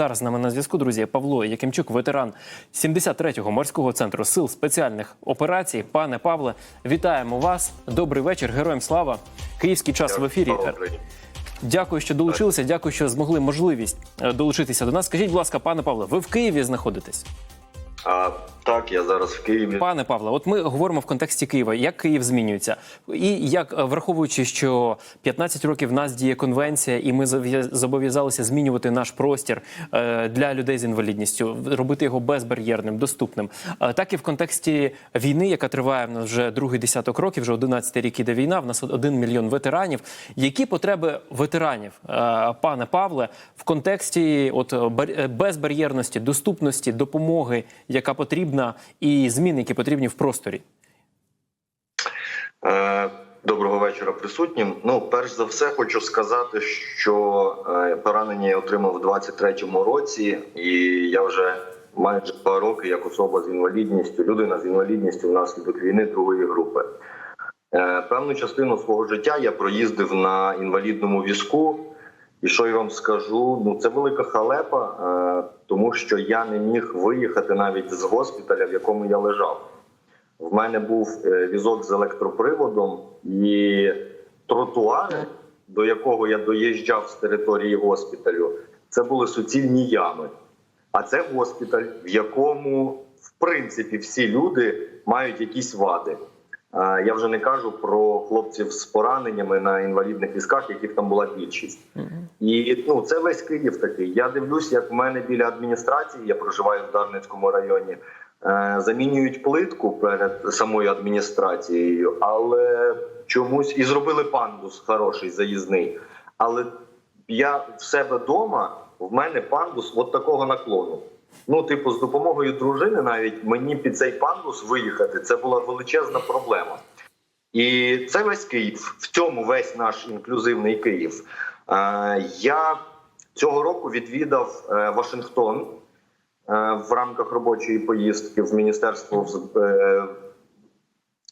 зараз з нами на зв'язку, друзі, Павло Якимчук, ветеран 73-го морського центру сил спеціальних операцій. Пане Павле, вітаємо вас. Добрий вечір, героям слава. Київський час в ефірі. Дякую, що долучилися. Дякую, що змогли можливість е, долучитися до нас. Скажіть, будь ласка, пане Павле, ви в Києві знаходитесь? А, так, я зараз в Києві. Пане Павле, от ми говоримо в контексті Києва. Як Київ змінюється, і як е, враховуючи, що 15 років в нас діє конвенція, і ми зобов'язалися змінювати наш простір е, для людей з інвалідністю, робити його безбар'єрним, доступним. Е, Так і в контексті війни, яка триває в нас вже другий десяток років, вже 11 рік іде війна. В нас один мільйон ветеранів. Які потреби ветеранів, пане Павле, в контексті от безбар'єрності, доступності, допомоги, яка потрібна, і змін, які потрібні в просторі? Е, Доброго вечора присутнім. Ну, перш за все, хочу сказати, що е, поранення я отримав у 23-му році, і я вже майже два роки як особа з інвалідністю, людина з інвалідністю внаслідок війни другої групи. Е, Певну частину свого життя я проїздив на інвалідному візку. І що я вам скажу? Ну це велика халепа, е, тому що я не міг виїхати навіть з госпіталя, в якому я лежав. В мене був е, візок з електроприводом і тротуари, до якого я доїжджав з території госпіталю, це були суцільні ями. А це госпіталь, в якому в принципі всі люди мають якісь вади. А, Я вже не кажу про хлопців з пораненнями на інвалідних візках, яких там була більшість. І ну це весь Київ такий. Я дивлюсь, як в мене біля адміністрації, я проживаю в Дарницькому районі. е, Замінюють плитку перед самою адміністрацією, але чомусь і зробили пандус хороший заїзний. Але я в себе вдома, в мене пандус от такого наклону. Ну, типу, з допомогою дружини, навіть мені під цей пандус виїхати, це була величезна проблема. І це весь Київ. В цьому весь наш інклюзивний Київ. Е, Я цього року відвідав е, Вашингтон е, в рамках робочої поїздки в Міністерство в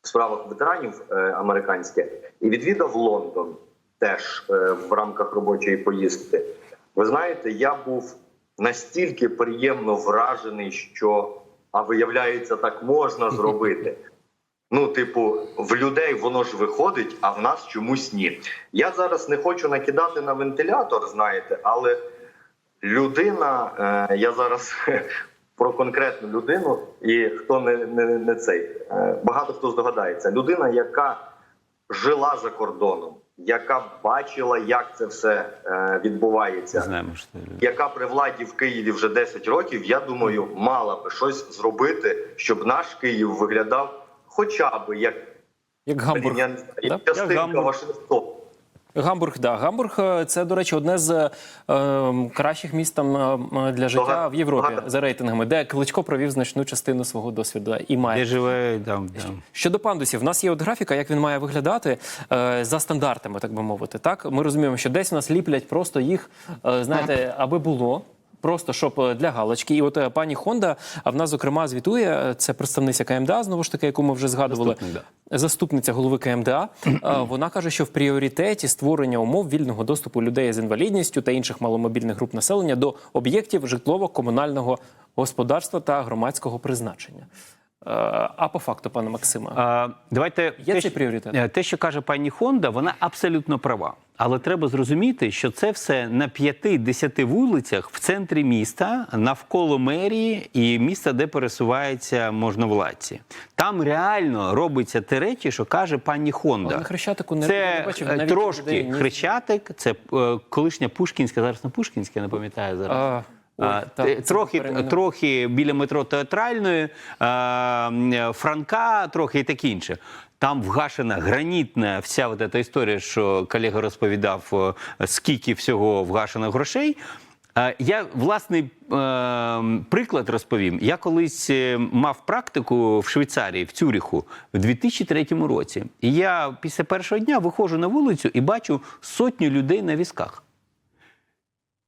справах ветеранів американське і відвідав Лондон теж в рамках робочої поїздки. Ви знаєте, я був настільки приємно вражений, що а виявляється, так можна зробити. Ну, типу, в людей воно ж виходить, а в нас чомусь ні. Я зараз не хочу накидати на вентилятор, знаєте, але людина, е, я зараз про конкретну людину, і хто не, не, не цей, е, багато хто здогадається. Людина, яка жила за кордоном, яка бачила, як це все е, відбувається Знаємо, що яка при владі в Києві вже 10 років, я думаю, мала би щось зробити, щоб наш Київ виглядав хоча б як Як Гамбург. як Да? частинка Як Гамбург. Да. Гамбург е, це, до речі, одне з е, кращих міст там е, для життя Дога. в Європі Дога. за рейтингами, де Кличко провів значну частину свого досвіду і має. Де живе там, там. Щодо пандусів, в нас є от графіка, як він має виглядати е, за стандартами, так би мовити. Так, ми розуміємо, що десь у нас ліплять просто їх, е, знаєте, аби було. Просто щоб е, для галочки, і от е, пані Хонда, а в нас зокрема звітує е, це представниця КМДА, знову ж таки, яку ми вже згадували. Заступник, Заступниця голови КМДА. Вона каже, що в пріоритеті створення умов вільного доступу людей з інвалідністю та інших маломобільних груп населення до об'єктів житлово-комунального господарства та громадського призначення. Е, А по факту, пане Максиме, А, давайте Є те, цей пріоритет? е, Те, що каже пані Хонда, вона абсолютно права. Але треба зрозуміти, що це все на 5-10 вулицях в центрі міста, навколо мерії і міста, де пересуваються можновладці. Там реально робиться те речі, що каже пані Хонда. Але Хрещатику не- це не бачив е, навіть трошки людей, Хрещатик, це колишня Пушкінська, зараз не Пушкінська, не пам'ятаю зараз. А, ой, так, трохи, трохи біля метро театральної, Франка, трохи і таке інше. Там вгашена гранітна вся от ця історія, що колега розповідав, скільки всього вгашено грошей. Я власний е, приклад розповім. Я колись е, мав практику в Швейцарії, в Цюріху, в 2003 році. І я після першого дня виходжу на вулицю і бачу сотню людей на візках.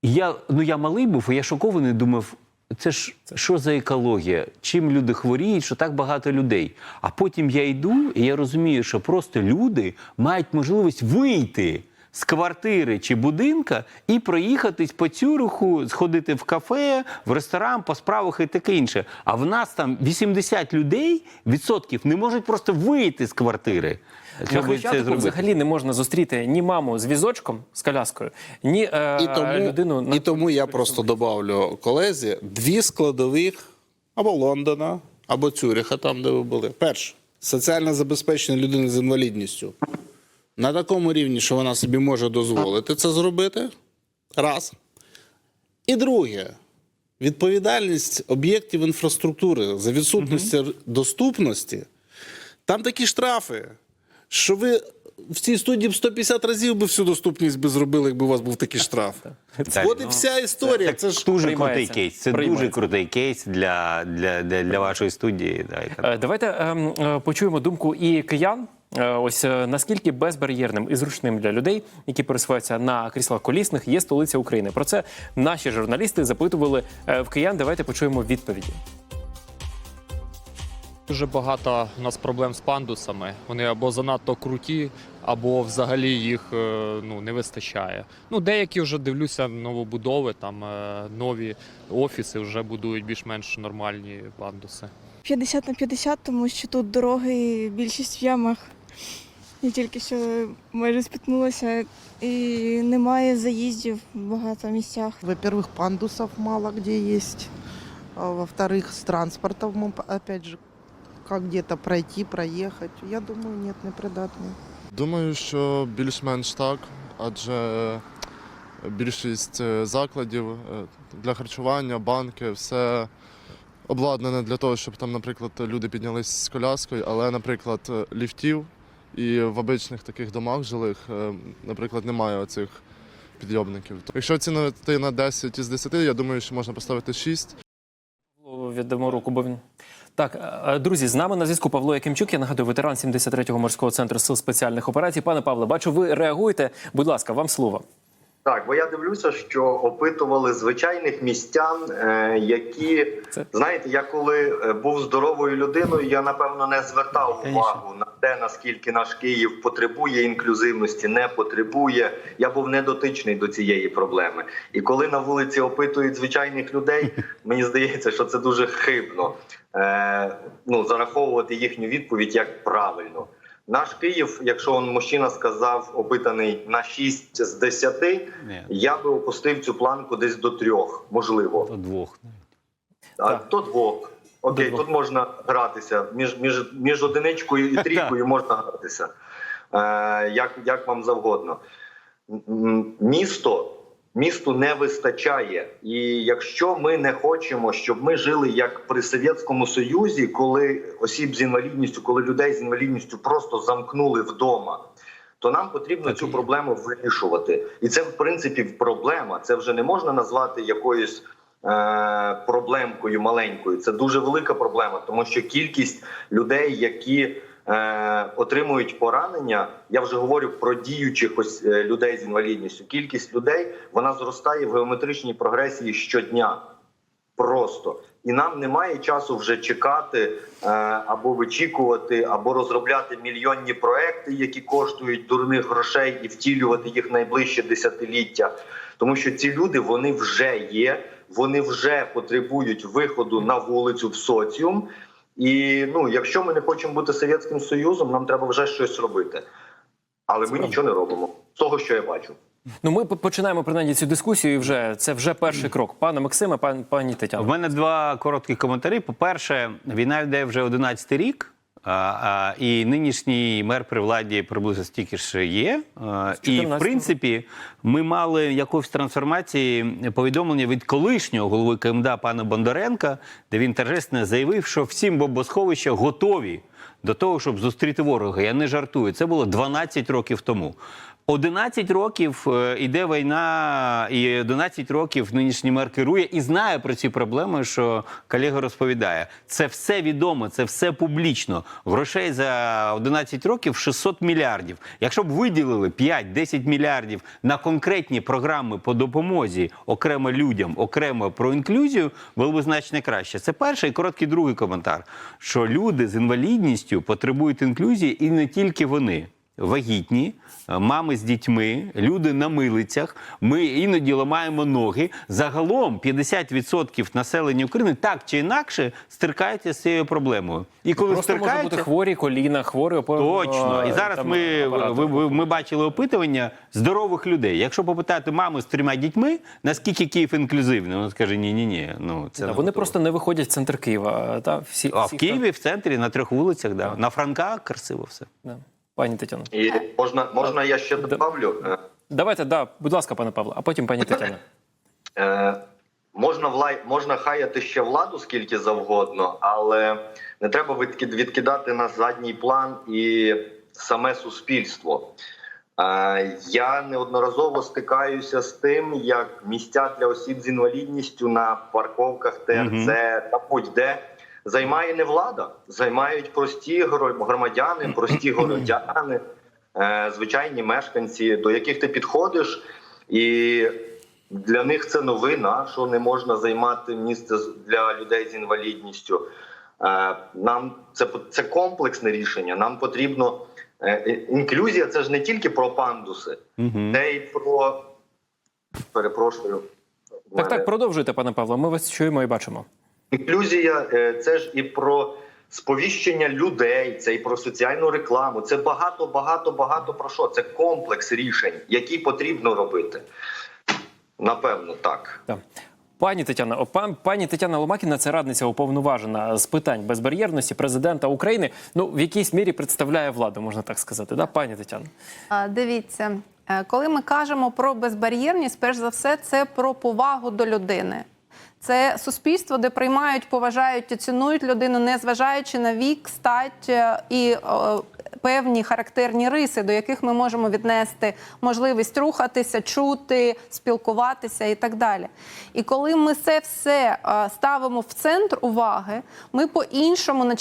І Я, ну, я малий був, і я шокований, думав, це ж що за екологія? Чим люди хворіють, що так багато людей? А потім я йду, і я розумію, що просто люди мають можливість вийти з квартири чи будинка і проїхатись по Цюриху, сходити в кафе, в ресторан, по справах і таке інше. А в нас там 80 людей відсотків не можуть просто вийти з квартири. На Щоб Хрещатику взагалі не можна зустріти ні маму з візочком, з коляскою, ні е, І тому, людину на і тому я просто добавлю колезі дві складових або Лондона, або Цюриха, там, де ви були. Перше, соціальне забезпечення людини з інвалідністю на такому рівні, що вона собі може дозволити це зробити. Раз. І друге, відповідальність об'єктів інфраструктури за відсутності доступності. Там такі штрафи, що ви в цій студії б 150 разів би всю доступність би зробили, якби у вас був такий штраф. Так, От і ну, вся історія. Це, ж Дуже крутий кейс. Це дуже крутий кейс для, для, для, для вашої студії. Е, Давайте ем, е, почуємо думку і киян. Е, Ось е, наскільки безбар'єрним і зручним для людей, які пересуваються на кріслах колісних, є столиця України. Про це наші журналісти запитували е, в киян. Давайте почуємо відповіді. Дуже багато у нас проблем з пандусами. Вони або занадто круті, або взагалі їх ну, не вистачає. Ну, деякі вже дивлюся новобудови, там нові офіси вже будують більш-менш нормальні пандуси. 50 на 50, тому що тут дороги більшість в ямах. Я тільки що майже спіткнулася і немає заїздів в багато місцях. Во-первых, пандусов мало где есть. А Во-вторых, с транспортом, мы, опять же, как где-то пройти, проехать. Я думаю, нет, непридатний. Думаю, що більш-менш так, адже більшість е, закладів е, для харчування, банки, все обладнане для того, щоб там, наприклад, люди піднялись з коляскою, але, наприклад, е, ліфтів і в обичних таких домах жилих, е, наприклад, немає оцих підйомників. Якщо оцінити на 10 із 10, я думаю, що можна поставити 6. Віддамо руку, бо він так, е, друзі, з нами на зв'язку Павло Якимчук. Я нагадую, ветеран 73-го морського центру сил спеціальних операцій. Пане Павле, бачу, ви реагуєте. Будь ласка, вам слово. Так, бо я дивлюся, що опитували звичайних містян, е, які Це- знаєте, я коли е, був здоровою людиною, я напевно не звертав увагу на те, наскільки наш Київ потребує інклюзивності, не потребує. Я був недотичний до цієї проблеми. І коли на вулиці опитують звичайних людей, мені здається, що це дуже хибно. Е, ну зараховувати їхню відповідь як правильно. Наш Київ, якщо он мужчина сказав, опитаний на 6 з 10, Ні. я би опустив цю планку десь до трьох, можливо, До двох. а Так. то двох. Окей, тут можна гратися між, між, між одиничкою і трійкою можна гратися. Е, як, як вам завгодно. Місто. Місту не вистачає, і якщо ми не хочемо, щоб ми жили як при Совєтському Союзі, коли осіб з інвалідністю, коли людей з інвалідністю просто замкнули вдома, то нам потрібно цю проблему вирішувати. І це в принципі проблема. Це вже не можна назвати якоюсь проблемкою маленькою. Це дуже велика проблема, тому що кількість людей, які е, отримують поранення, я вже говорю про діючих ось е, людей з інвалідністю. Кількість людей вона зростає в геометричній прогресії щодня. Просто і нам немає часу вже чекати е, або вичікувати, або розробляти мільйонні проекти, які коштують дурних грошей, і втілювати їх найближче десятиліття. Тому що ці люди вони вже є, вони вже потребують виходу на вулицю в соціум. І ну, якщо ми не хочемо бути совєтським союзом, нам треба вже щось робити. Але ми нічого не робимо з того, що я бачу. Ну, ми по- починаємо принаймні цю дискусію. І вже це вже перший крок. Пане Максиме, пан, пані В Тетяно. мене два короткі коментарі. По-перше, війна йде вже 11 рік. А, а, і нинішній мер при владі приблизно стільки ж є. А, і в принципі, ми мали якусь трансформації повідомлення від колишнього голови КМДА пана Бондаренка, де він торжественно заявив, що всім бомбосховища готові до того, щоб зустріти ворога. Я не жартую. Це було 12 років тому. 11 років е, іде війна, і 11 років нинішній мер керує і знає про ці проблеми, що колега розповідає. Це все відомо, це все публічно. Грошей за 11 років 600 мільярдів. Якщо б виділили 5-10 мільярдів на конкретні програми по допомозі окремо людям, окремо про інклюзію, було б значно краще. Це перший короткий другий коментар. Що люди з інвалідністю потребують інклюзії, і не тільки вони. Вагітні, е, мами з дітьми, люди на милицях. Ми іноді ламаємо ноги. Загалом 50% населення України так чи інакше стикаються з цією проблемою. І коли Просто може бути хворі коліна, хворі опорно- Точно. І зараз там, ми, ви, ви- ми бачили опитування здорових людей. Якщо попитати маму з трьома дітьми, наскільки Київ інклюзивний, вона скаже: ні, ні, ні. Ну це не вони готово». просто не виходять в центр Києва. Та, всі, а всі, в Києві в центрі на трьох вулицях, да. Так. на Франка красиво все. да. Пані Тетяно. І можна, можна я ще добавлю? Е, Давайте, да, будь ласка, пане Павло, а потім пані Тетяна. Е, можна влай, можна хаяти ще владу скільки завгодно, але не треба відкидати на задній план і саме суспільство. Е, я неодноразово стикаюся з тим, як місця для осіб з інвалідністю на парковках ТРЦ та будь-де займає не влада, займають прості громадяни, прості городяни, е, звичайні мешканці, до яких ти підходиш і. Для них це новина, що не можна займати місце для людей з інвалідністю. Е, Нам це це комплексне рішення. Нам потрібно е, інклюзія. Це ж не тільки про пандуси, Угу. це і про перепрошую. Так, мене- так, продовжуйте, пане Павло. Ми вас чуємо і бачимо. Інклюзія е, це ж і про сповіщення людей, це і про соціальну рекламу. Це багато, багато, багато про що. Це комплекс рішень, які потрібно робити. Напевно, так. Так. Пані Тетяна, пані Тетяна Ломакіна, це радниця уповноважена з питань безбар'єрності президента України. Ну в якійсь мірі представляє владу, можна так сказати. Да, пані Тетяна? А, Дивіться, е, коли ми кажемо про безбар'єрність, перш за все, це про повагу до людини. Це суспільство, де приймають, поважають і цінують людину, незважаючи на вік, стать е, і е, певні характерні риси, до яких ми можемо віднести можливість рухатися, чути, спілкуватися і так далі. І коли ми це все е, ставимо в центр уваги, ми по-іншому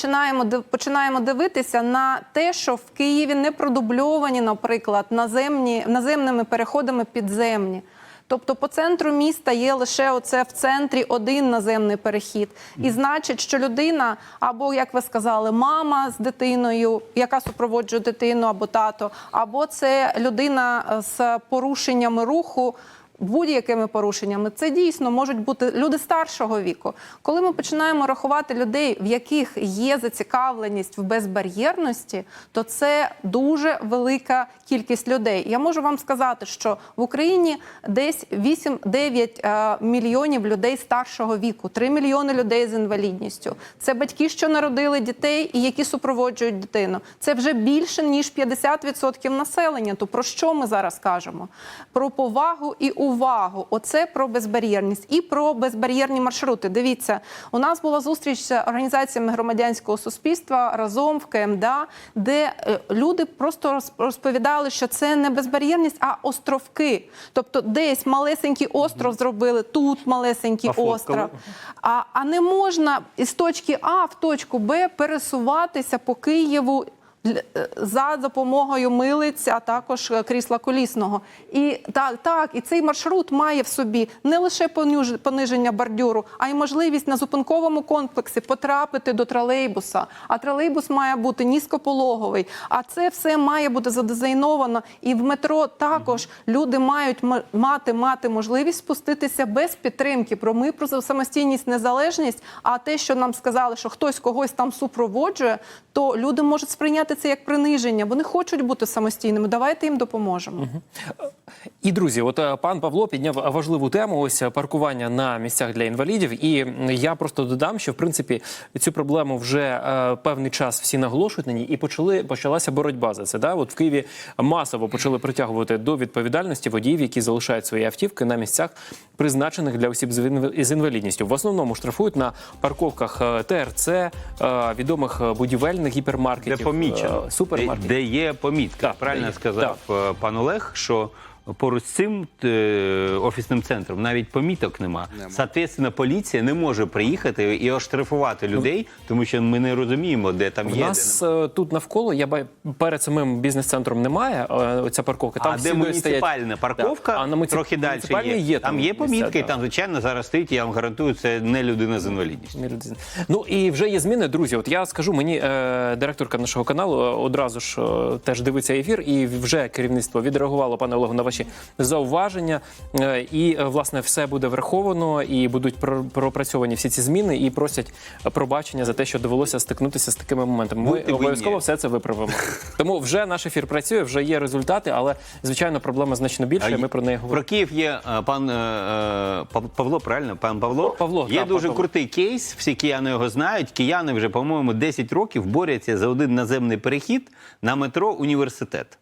починаємо дивитися на те, що в Києві не продубльовані, наприклад, наземні наземними переходами підземні. Тобто по центру міста є лише оце в центрі один наземний перехід. І значить, що людина, або, як ви сказали, мама з дитиною, яка супроводжує дитину або тато, або це людина е, з порушеннями руху. Будь-якими порушеннями це дійсно можуть бути люди старшого віку. Коли ми починаємо рахувати людей, в яких є зацікавленість в безбар'єрності, то це дуже велика кількість людей. Я можу вам сказати, що в Україні десь 8-9 е, мільйонів людей старшого віку, 3 мільйони людей з інвалідністю. Це батьки, що народили дітей і які супроводжують дитину. Це вже більше ніж 50% населення. То про що ми зараз кажемо? Про повагу і увагу. Оце про безбар'єрність і про безбар'єрні маршрути. Дивіться, у нас була зустріч з організаціями громадянського суспільства разом в КМДА, де е, люди просто роз- розповідали, що це не безбар'єрність, а островки. Тобто, десь малесенький остров зробили, тут малесенький Пофоткали. остров. А, а не можна із точки А в точку Б пересуватися по Києву. Е, За допомогою милиць, а також е, крісла колісного, і так, так, і цей маршрут має в собі не лише пониження бордюру, а й можливість на зупинковому комплексі потрапити до тролейбуса. А тролейбус має бути низькопологовий. А це все має бути задизайновано. І в метро також люди мають мати мати можливість спуститися без підтримки. Про ми про самостійність, незалежність. А те, що нам сказали, що хтось когось там супроводжує, то люди можуть сприйняти це як приниження. Вони хочуть бути самостійними. Давайте їм допоможемо. І друзі, от е, пан Павло підняв важливу тему. Ось е, паркування на місцях для інвалідів. І я просто додам, що в принципі цю проблему вже е, певний час всі наголошують на ній, і почали почалася боротьба за це. Да? От в Києві масово почали притягувати до відповідальності водіїв, які залишають свої автівки на місцях, призначених для осіб з інвалідністю. В основному штрафують на парковках е, ТРЦ, е, відомих е, будівельних гіпермаркетів, де помічено, е, супермаркетів. де, де є помітка. Так, Правильно де є. сказав е, пан Олег, що поруч з цим е, офісним центром навіть поміток нема. Нема. Соответственно, поліція не може приїхати і оштрафувати людей, тому що ми не розуміємо, де там В є. де нас е, тут навколо я ба- перед самим бізнес-центром немає. е, Оця парковка. Там а де всюди муніципальна стоять- парковка, Да. А на муніци- трохи далі муніципальній є. є там є місця, помітки, і да. там, звичайно, зараз стоїть, я вам гарантую, це не людина з інвалідністю. Не людина. Ну і вже є зміни, друзі. От я скажу, мені е, директорка нашого каналу е, одразу ж е, теж дивиться ефір, і вже керівництво відреагувало, пане Олегу, на ваші зауваження. Е, і е, власне все буде враховано, і будуть про- пропрацьовані всі ці зміни, і просять пробачення за те, що довелося стикнутися з такими моментами. Ми обов'язково все це виправимо. Тому вже наш ефір працює, вже є результати, але звичайно проблема значно більша. і Ми про неї говоримо. Про Київ є е, пан Павло, правильно? Пан Павло? Павло, є так, дуже Павло. крутий кейс. Всі кияни його знають. Кияни вже, по-моєму, 10 років борються за один наземний перехід на метро університет.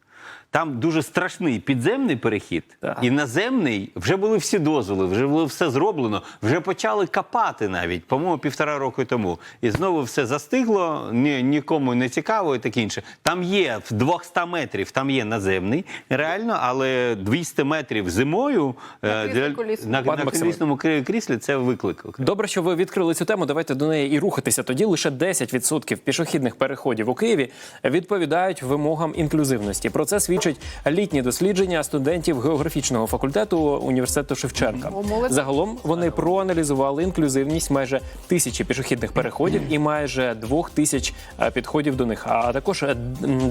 Там дуже страшний підземний перехід, Так. і наземний вже були всі дозволи, вже було все зроблено, вже почали копати навіть, по-моєму, півтора року тому. І знову все застигло, ні, нікому не цікаво і таке інше. Там є в 200 метрів, там є наземний, реально, але 200 метрів зимою На е, колісному. на, на колісному кріслі це виклик. Добре, що ви відкрили цю тему. Давайте до неї і рухатися. Тоді лише 10% пішохідних переходів у Києві відповідають вимогам інклюзивності. Про це свідчать літні дослідження студентів географічного факультету університету Шевченка. Загалом вони проаналізували інклюзивність майже тисячі пішохідних переходів і майже двох тисяч е, підходів до них, а також е,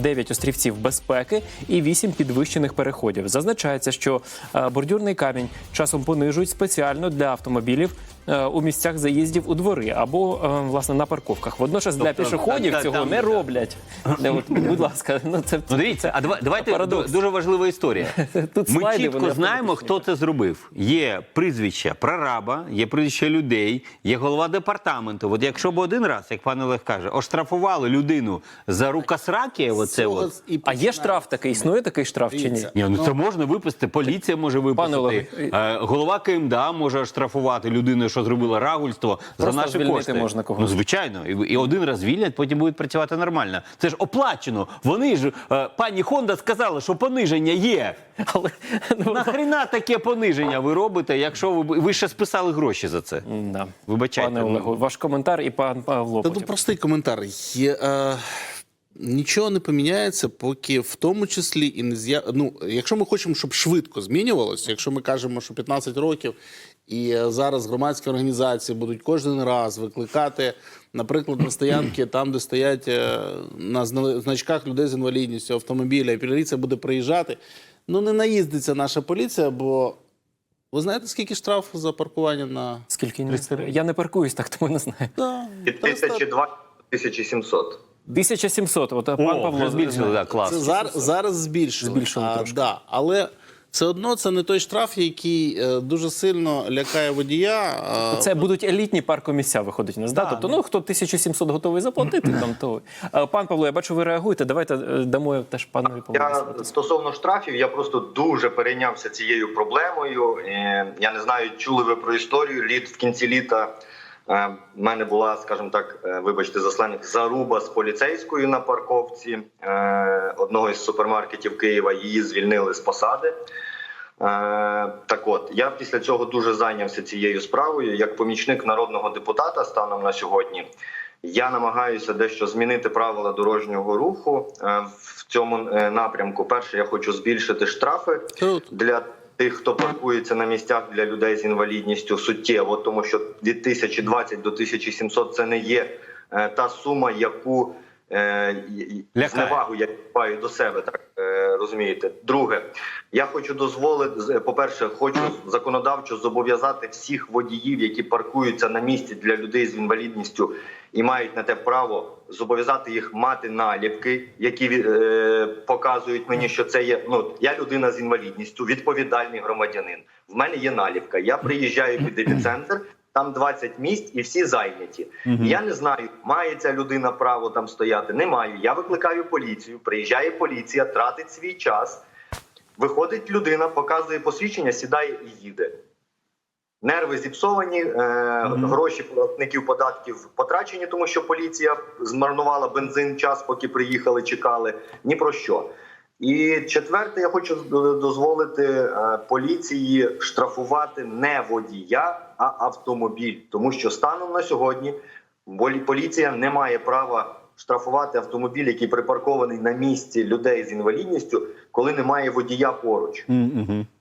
9 острівців безпеки і 8 підвищених переходів. Зазначається, що е, бордюрний камінь часом понижують спеціально для автомобілів. Е, У місцях заїздів у двори або е, власне на парковках. Водночас для Тобто, пішоходів та- та- цього там, не роблять. Е, От, будь ласка, ну це Ну дивіться, а давай, давайте парадокс. дуже важлива історія. Тут Ми чітко знаємо, хто це зробив. Є прізвище прораба, є прізвище людей, є голова департаменту. От якщо б один раз, як пан Олег каже, оштрафували людину за рукосраки, оце от. і А є штраф такий? Існує такий штраф чи ні? Ні, ну це можна випустити, поліція може. Олег, Е, голова КМДА може оштрафувати людину, що зробила рагульство за наші кошти. можна когось. Ну звичайно, і, і один раз звільнять, потім будуть працювати нормально. Це ж оплачено. Вони ж е, пані Хонда сказала, що пониження є. Але ну, Нахріна таке пониження ви робите, якщо ви ви ще списали гроші за це? да. Вибачайте. пане Олегу, ваш коментар і пан Павло. Та потім. простий коментар. Є, е, нічого не поміняється, поки в тому числі і не з'я... Ну, якщо ми хочемо, щоб швидко змінювалося, якщо ми кажемо, що 15 років, і е, зараз громадські організації будуть кожен раз викликати, наприклад, на стоянки, там, де стоять е, на зна- значках людей з інвалідністю автомобіля, і поліція буде приїжджати. Ну, не наїздиться наша поліція, бо ви знаєте, скільки штраф за паркування на Скільки? Я не паркуюсь, так тому не знаю. Да, Від та ста- 1002 1700. 1700, от пан О, Павло збільшили, так, клас. Це зараз, зараз збільшили. Збільшили а, трошки. да, але все одно це не той штраф, який е, дуже сильно лякає водія. а, Це будуть елітні паркомісця, виходить у нас. Да? Да, Тобто, ну хто 1700 готовий заплатити, там то. Е, Пан Павло, я бачу, ви реагуєте. Давайте е, дамо теж панові. Я стосовно штрафів, я просто дуже перейнявся цією проблемою. Е, Я не знаю, чули ви про історію. Літ в кінці літа в мене була, скажімо так, е, вибачте за заруба з поліцейською на парковці е, одного із супермаркетів Києва. Її звільнили з посади. Е, Так от я після цього дуже зайнявся цією справою як помічник народного депутата станом на сьогодні. Я намагаюся дещо змінити правила дорожнього руху е, в цьому е, напрямку. Перше, я хочу збільшити штрафи для тих, хто паркується на місцях для людей з інвалідністю суттєво, тому що від 1020 до 1700 це не є е, та сума, яку е, зневагу я паю до себе, так розумієте. Друге, я хочу дозволити з- по-перше, хочу законодавчо зобов'язати всіх водіїв, які паркуються на місці для людей з інвалідністю і мають на те право, зобов'язати їх мати наліпки, які е, показують мені, що це є. Ну я людина з інвалідністю, відповідальний громадянин. В мене є наліпка. Я приїжджаю під епіцентр. Там 20 місць і всі зайняті. Я не знаю, має ця людина право там стояти. Не маю. Я викликаю поліцію. Приїжджає поліція, тратить свій час. Виходить людина, показує посвідчення, сідає і їде. Нерви зіпсовані, е, гроші платників податків потрачені, тому що поліція змарнувала бензин час, поки приїхали, чекали. Ні про що. І четверте, я хочу дозволити е, поліції штрафувати не водія, а автомобіль, тому що станом на сьогодні поліція не має права штрафувати автомобіль, який припаркований на місці людей з інвалідністю, коли немає водія поруч.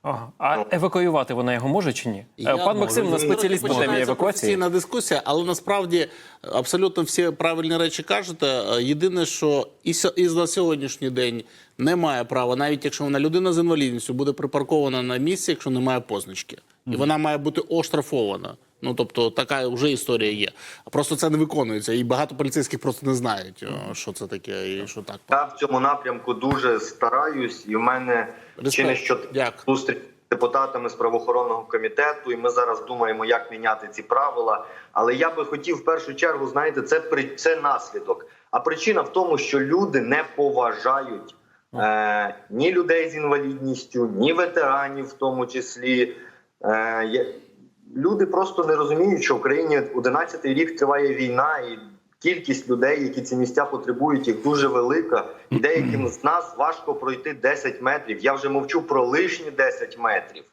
Ага. А евакуювати вона його може чи ні? Я Е, Пан. Максим, у нас Ну, спеціаліст по темі евакуації. професійна дискусія, але насправді абсолютно всі правильні речі кажете. Е, Єдине, що і, і на сьогоднішній день немає права, навіть якщо вона людина з інвалідністю буде припаркована на місці, якщо немає позначки, і вона має бути оштрафована. Ну тобто така вже історія є. Просто це не виконується, і багато поліцейських просто не знають, е, що це таке і що так. Я в цьому напрямку дуже стараюсь, і в мене чи не що зустріч з депутатами з правоохоронного комітету, і ми зараз думаємо, як міняти ці правила. Але я би хотів в першу чергу, знаєте, це при це наслідок. А причина в тому, що люди не поважають е, ні людей з інвалідністю, ні ветеранів, в тому числі. Е, люди просто не розуміють, що в Україні 11-й рік триває війна, і кількість людей, які ці місця потребують, їх дуже велика. І деяким з нас важко пройти 10 метрів. Я вже мовчу про лишні 10 метрів.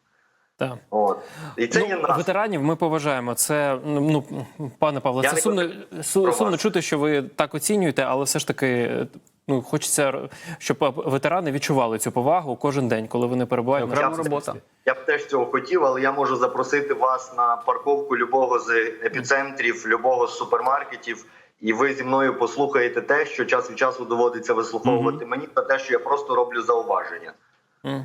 Так. От і це є ну, нас. ветеранів ми поважаємо. Це ну пане Павло, Я це сумно, сумно вас. чути, що ви так оцінюєте, але все ж таки. Ну, хочеться, щоб ветерани відчували цю повагу кожен день, коли вони перебувають на робота. Я б теж цього хотів, але я можу запросити вас на парковку любого з епіцентрів, любого з супермаркетів. І ви зі мною послухаєте те, що час від часу доводиться вислуховувати мені, та те, що я просто роблю зауваження. Ви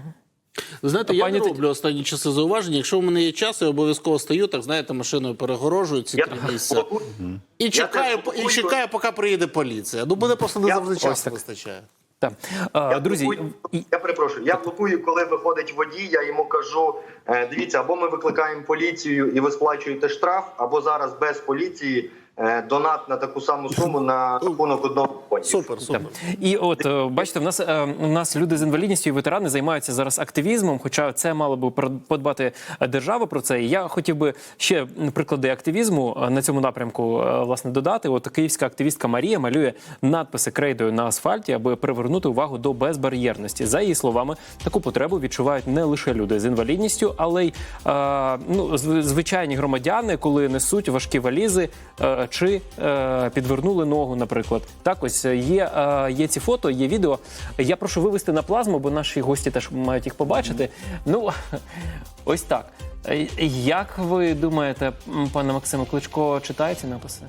знаєте, А я пані не роблю останні часи зауваження. Якщо в мене є час, я обов'язково стою, так знаєте, машиною перегорожую ці Я три місця. І чекаю, теж і чекаю, поки приїде поліція. Ну, буде просто не завжди Ось часу так. вистачає. Так. А, Я друзі, блокую, і- я перепрошую. Я блокую, коли виходить водій. Я йому кажу: е, дивіться, або ми викликаємо поліцію і ви сплачуєте штраф, або зараз без поліції донат на таку саму суму на рахунок одного фонду. Супер, супер. І от е, бачите, в нас е, у нас люди з інвалідністю і ветерани займаються зараз активізмом, хоча це мало би про- подбати держава про це. І я хотів би ще приклади активізму е, на цьому напрямку е, власне додати. От київська активістка Марія малює надписи крейдою на асфальті, аби привернути увагу до безбар'єрності. За її словами, таку потребу відчувають не лише люди з інвалідністю, але й е, ну, зв- звичайні громадяни, коли несуть важкі валізи е, чи е, підвернули ногу, наприклад. Так, ось е, є, е, є ці фото, є відео. Я прошу вивести на плазму, бо наші гості теж мають їх побачити. Ну ось так. Е, Як ви думаєте, пане Максиме, Кличко читає ці написи?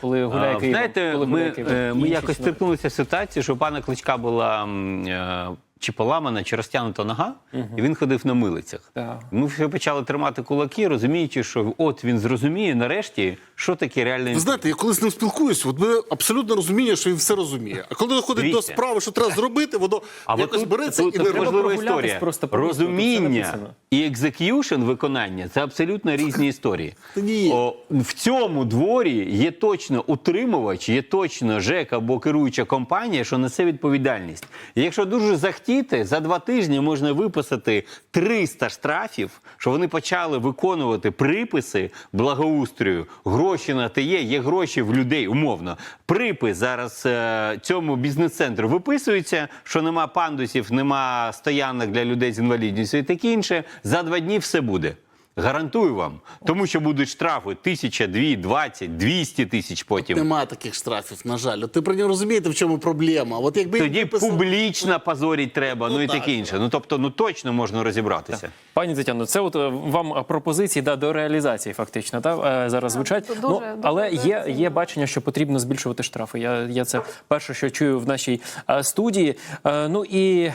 Коли гуляє Києвом? Знаєте, Коли ми, гуляє Києвом? е, ми якось стикнулися з ситуацією, що у пана Кличка була е, чи поламана, чи розтягнута нога, і він ходив на милицях. Так. Ми всі почали тримати кулаки, розуміючи, що от він зрозуміє нарешті, що таке реальне Ви знаєте, я коли з ним спілкуюсь, от мене абсолютно розуміння, що він все розуміє. А коли доходить до справи, що треба зробити, воно А якось тут, береться тут, і тут важлива історія. просто Розуміння і екзек'юшн виконання це абсолютно різні історії. Ні. О, в цьому дворі є точно утримувач, є точно ЖЕК або керуюча компанія, що несе відповідальність. І якщо дуже захтіти, за два тижні можна виписати 300 штрафів, що вони почали виконувати приписи благоустрою. Гроші на те є, є гроші в людей, умовно. Припис зараз е, цьому бізнес-центру виписується, що нема пандусів, нема стоянок для людей з інвалідністю і таке інше. За два дні все буде. Гарантую вам, тому що будуть штрафи тисяча, дві, двадцять, двісті тисяч потім. Нема таких штрафів, на жаль. От ти про нього розумієте, в чому проблема. От якби Тоді виписали- публічно позоріть треба, ну, Ну, і так, таке інше. Ну тобто, ну точно можна розібратися. Пані Тетяно, це от е, вам пропозиції да, до реалізації, фактично, та, е, зараз звучать. дуже- ну, дуже але є, є бачення, що потрібно збільшувати штрафи. Я, я це перше, що чую в нашій е, студії. Е, ну і е,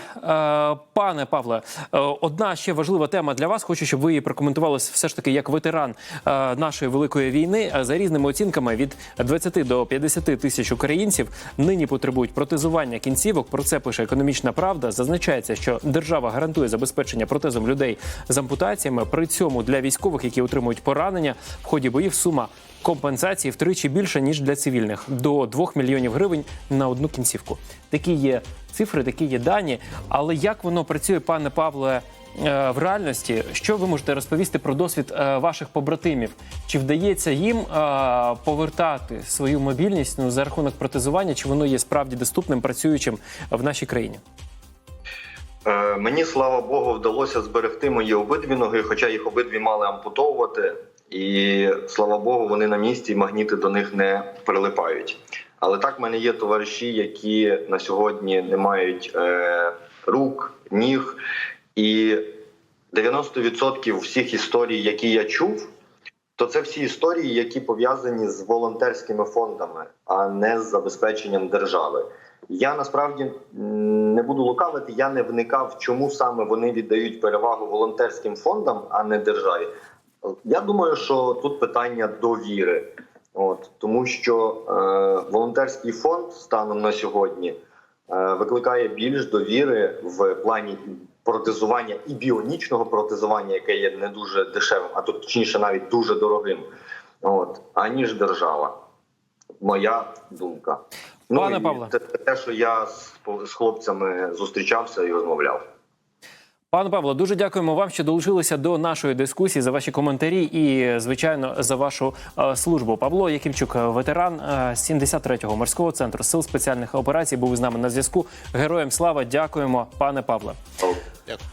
пане Павле, е, одна ще важлива тема для вас. Хочу, щоб ви її прокоментували все ж таки як ветеран е, нашої великої війни. Е, За різними оцінками від 20 до 50 тисяч українців нині потребують протезування кінцівок. Про це пише економічна правда. Зазначається, що держава гарантує забезпечення протезом людей з ампутаціями. При цьому для військових, які отримують поранення в ході боїв, сума компенсації втричі більша ніж для цивільних до 2 мільйонів гривень на одну кінцівку. Такі є цифри, такі є дані. Але як воно працює, пане Павле? Е, В реальності, що ви можете розповісти про досвід е, ваших побратимів? Чи вдається їм е, повертати свою мобільність ну, за рахунок протезування? Чи воно є справді доступним працюючим в нашій країні? Мені, слава Богу, вдалося зберегти мої обидві ноги, хоча їх обидві мали ампутовувати. І слава Богу, вони на місці, і магніти до них не прилипають. Але так в мене є товариші, які на сьогодні не мають е, рук, ніг. І 90% всіх історій, які я чув, то це всі історії, які пов'язані з волонтерськими фондами, а не з забезпеченням держави. Я насправді не буду лукавити, я не вникав, чому саме вони віддають перевагу волонтерським фондам, а не державі. Я думаю, що тут питання довіри, от тому що е, волонтерський фонд станом на сьогодні е, викликає більш довіри в плані протезування і біонічного протезування, яке є не дуже дешевим, а то точніше навіть дуже дорогим, от аніж держава. Моя думка. Пане і Павле. це те, що я з, з хлопцями зустрічався і розмовляв. Пане Павло, дуже дякуємо вам, що долучилися до нашої дискусії за ваші коментарі і, звичайно, за вашу е, службу. Павло Якимчук, е, ветеран е, 73-го морського центру сил спеціальних операцій, був з нами на зв'язку. Героям слава, дякуємо, пане Павле. О, Дякую.